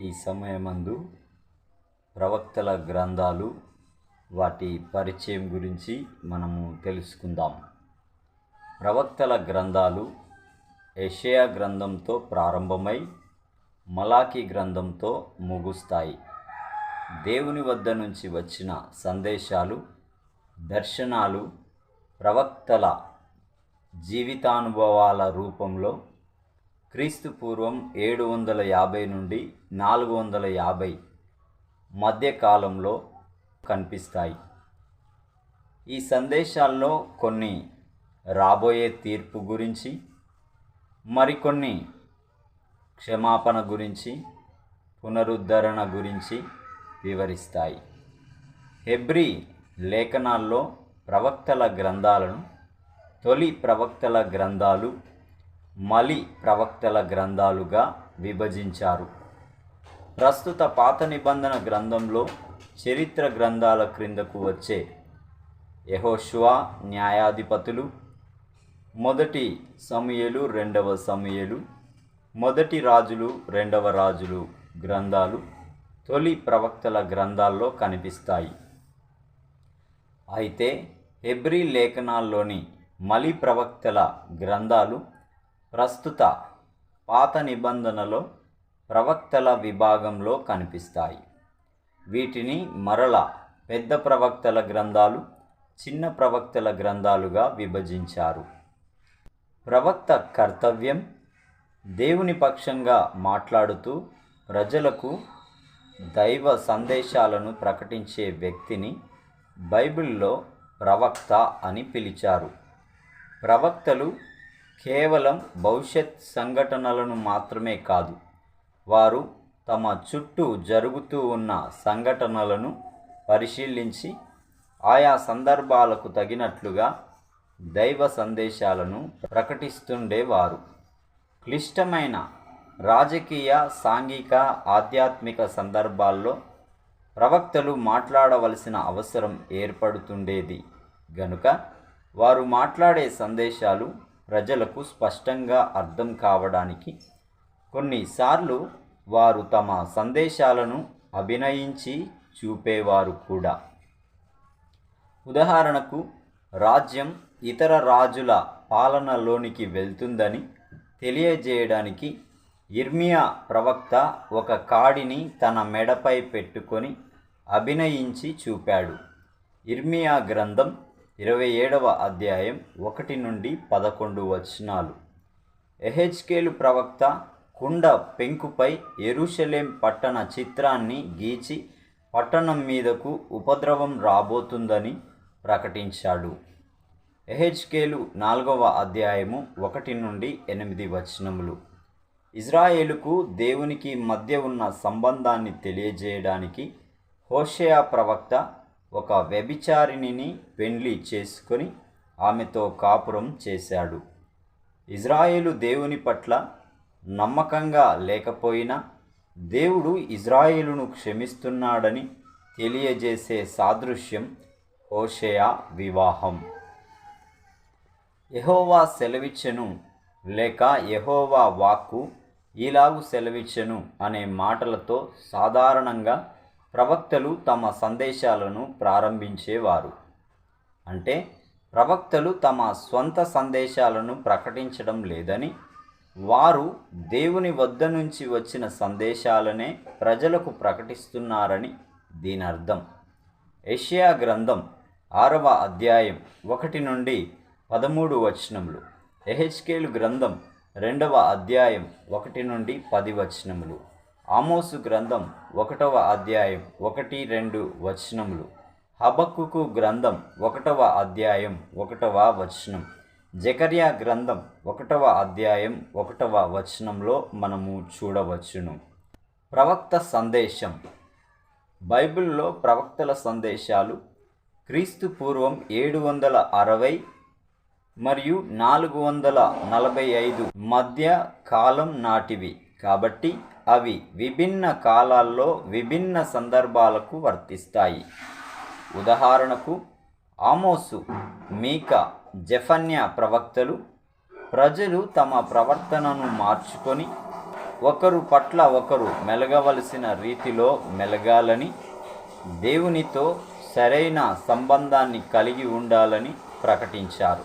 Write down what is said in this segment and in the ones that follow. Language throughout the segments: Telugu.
ఈ సమయమందు ప్రవక్తల గ్రంథాలు వాటి పరిచయం గురించి మనము తెలుసుకుందాం. ప్రవక్తల గ్రంథాలు యెషయా గ్రంథంతో ప్రారంభమై మలాఖీ గ్రంథంతో ముగుస్తాయి. దేవుని వద్ద నుంచి వచ్చిన సందేశాలు దర్శనాలు ప్రవక్తల జీవితానుభవాల రూపంలో క్రీస్తు పూర్వం ఏడు వందల యాభై నుండి నాలుగు వందల యాభై మధ్యకాలంలో కనిపిస్తాయి. ఈ సందేశాల్లో కొన్ని రాబోయే తీర్పు గురించి మరికొన్ని క్షమాపణ గురించి పునరుద్ధరణ గురించి వివరిస్తాయి. హెబ్రీ లేఖనాల్లో ప్రవక్తల గ్రంథాలను తొలి ప్రవక్తల గ్రంథాలు మలి ప్రవక్తల గ్రంథాలుగా విభజించారు. ప్రస్తుత పాత నిబంధన గ్రంథంలో చరిత్ర గ్రంథాల క్రిందకు వచ్చే యహోష్వా న్యాయాధిపతులు మొదటి సమయలు రెండవ సమయలు మొదటి రాజులు రెండవ రాజులు గ్రంథాలు తొలి ప్రవక్తల గ్రంథాల్లో కనిపిస్తాయి. అయితే హెబ్రీ లేఖనాల్లోని మలి ప్రవక్తల గ్రంథాలు ప్రస్తుత పాత నిబంధనలో ప్రవక్తల విభాగంలో కనిపిస్తాయి. వీటిని మరల పెద్ద ప్రవక్తల గ్రంథాలు చిన్న ప్రవక్తల గ్రంథాలుగా విభజించారు. ప్రవక్త కర్తవ్యం దేవుని పక్షంగా మాట్లాడుతూ ప్రజలకు దైవ సందేశాలను ప్రకటించే వ్యక్తిని బైబిల్లో ప్రవక్త అని పిలిచారు. ప్రవక్తలు కేవలం భవిష్యత్ సంఘటనలను మాత్రమే కాదు వారు తమ చుట్టూ జరుగుతూ ఉన్న సంఘటనలను పరిశీలించి ఆయా సందర్భాలకు తగినట్లుగా దైవ సందేశాలను ప్రకటిస్తుండేవారు. క్లిష్టమైన రాజకీయ సాంఘిక ఆధ్యాత్మిక సందర్భాల్లో ప్రవక్తలు మాట్లాడవలసిన అవసరం ఏర్పడుతుండేది. గనుక వారు మాట్లాడే సందేశాలు ప్రజలకు స్పష్టంగా అర్థం కావడానికి కొన్నిసార్లు వారు తమ సందేశాలను అభినయించి చూపేవారు కూడా. ఉదాహరణకు రాజ్యం ఇతర రాజుల పాలనలోనికి వెళ్తుందని తెలియజేయడానికి ఇర్మియా ప్రవక్త ఒక కాడిని తన మెడపై పెట్టుకొని అభినయించి చూపాడు. ఇర్మియా గ్రంథం ఇరవై ఏడవ అధ్యాయం ఒకటి నుండి పదకొండు వచనాలు. ఎహెచ్కేలు ప్రవక్త కుండ పెంకుపై ఎరుషలేం పట్టణ చిత్రాన్ని గీచి పట్టణం మీదకు ఉపద్రవం రాబోతుందని ప్రకటించాడు. ఎహెచ్కేలు నాలుగవ అధ్యాయము ఒకటి నుండి ఎనిమిది వచనములు. ఇజ్రాయేలుకు దేవునికి మధ్య ఉన్న సంబంధాన్ని తెలియజేయడానికి హోషయా ప్రవక్త ఒక వ్యభిచారిణిని పెండ్లి చేసుకొని ఆమెతో కాపురం చేశాడు. ఇజ్రాయేలు దేవుని పట్ల నమ్మకంగా లేకపోయినా దేవుడు ఇజ్రాయేలును క్షమిస్తున్నాడని తెలియజేసే సాదృశ్యం హోషయా వివాహం. యహోవా సెలవిచ్చెను లేక యహోవా వాక్కు ఈలాగు సెలవిచ్చెను అనే మాటలతో సాధారణంగా ప్రవక్తలు తమ సందేశాలను ప్రారంభించేవారు. అంటే ప్రవక్తలు తమ స్వంత సందేశాలను ప్రకటించడం లేదని వారు దేవుని వద్ద నుంచి వచ్చిన సందేశాలనే ప్రజలకు ప్రకటిస్తున్నారని దీని అర్థం ఏషియా గ్రంథం ఆరవ అధ్యాయం ఒకటి నుండి పదమూడు వచనములు. ఎహెచ్కేలు గ్రంథం రెండవ అధ్యాయం ఒకటి నుండి పది వచనములు. ఆమోసు గ్రంథం ఒకటవ అధ్యాయం ఒకటి రెండు వచనములు. హబక్కుకు గ్రంథం ఒకటవ అధ్యాయం ఒకటవ వచనం. జకర్యా గ్రంథం ఒకటవ అధ్యాయం ఒకటవ వచనంలో మనము చూడవచ్చును. ప్రవక్త సందేశం. బైబిల్లో ప్రవక్తల సందేశాలు క్రీస్తు పూర్వం ఏడు వందల అరవై మరియు నాలుగు వందల నలభై ఐదు మధ్య కాలం నాటివి. కాబట్టి అవి విభిన్న కాలాల్లో విభిన్న సందర్భాలకు వర్తిస్తాయి. ఉదాహరణకు ఆమోసు మీక జఫన్య ప్రవక్తలు ప్రజలు తమ ప్రవర్తనను మార్చుకొని ఒకరు పట్ల ఒకరు మెలగవలసిన రీతిలో మెలగాలని దేవునితో సరైన సంబంధాన్ని కలిగి ఉండాలని ప్రకటించారు.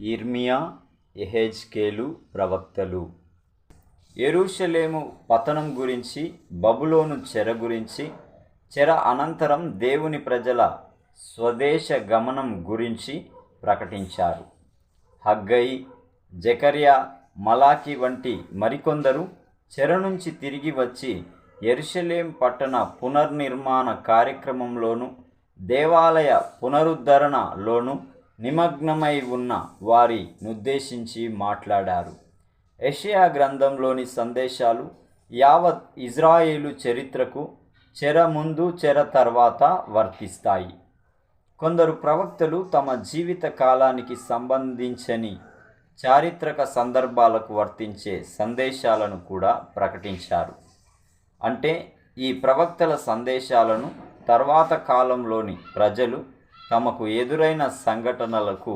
ఇర్మియా ఎహెజ్కేలు ప్రవక్తలు ఎరుషలేము పతనం గురించి బబులోను చెర గురించి చెర అనంతరం దేవుని ప్రజల స్వదేశ గమనం గురించి ప్రకటించారు. హగ్గై జకర్యా మలాకి వంటి మరికొందరు చెర నుంచి తిరిగి వచ్చి ఎరుషలేం పట్టణ పునర్నిర్మాణ కార్యక్రమంలోను దేవాలయ పునరుద్ధరణలోను నిమగ్నమై ఉన్న వారినుద్దేశించి మాట్లాడారు. యెషయా గ్రంథంలోని సందేశాలు యావత్ ఇజ్రాయేలు చరిత్రకు చెర ముందు చెర తర్వాత వర్తిస్తాయి. కొందరు ప్రవక్తలు తమ జీవిత కాలానికి సంబంధించని చారిత్రక సందర్భాలకు వర్తించే సందేశాలను కూడా ప్రకటించారు. అంటే ఈ ప్రవక్తల సందేశాలను తర్వాత కాలంలోని ప్రజలు తమకు ఎదురైన సంఘటనలకు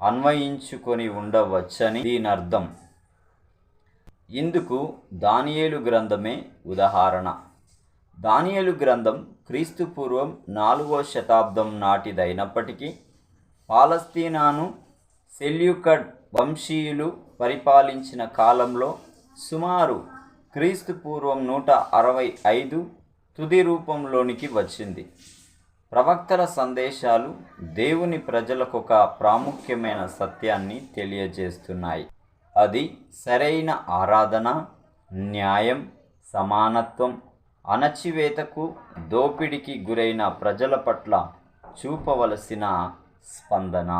అన్వయించుకొని ఉండవచ్చని దీని అర్థం ఇందుకు దానియేలు గ్రంథమే ఉదాహరణ. దానియేలు గ్రంథం క్రీస్తు పూర్వం నాలుగో శతాబ్దం నాటిదైనప్పటికీ పాలస్తీనాను సెల్యూకడ్ వంశీయులు పరిపాలించిన కాలంలో సుమారు క్రీస్తు పూర్వం నూట అరవై ఐదు తుది రూపంలోనికి వచ్చింది. ప్రవక్తల సందేశాలు దేవుని ప్రజలకు ఒక ప్రాముఖ్యమైన సత్యాన్ని తెలియజేస్తున్నాయి. అది సరైన ఆరాధన న్యాయం సమానత్వం అణచివేతకు దోపిడికి గురైన ప్రజల పట్ల చూపవలసిన స్పందన.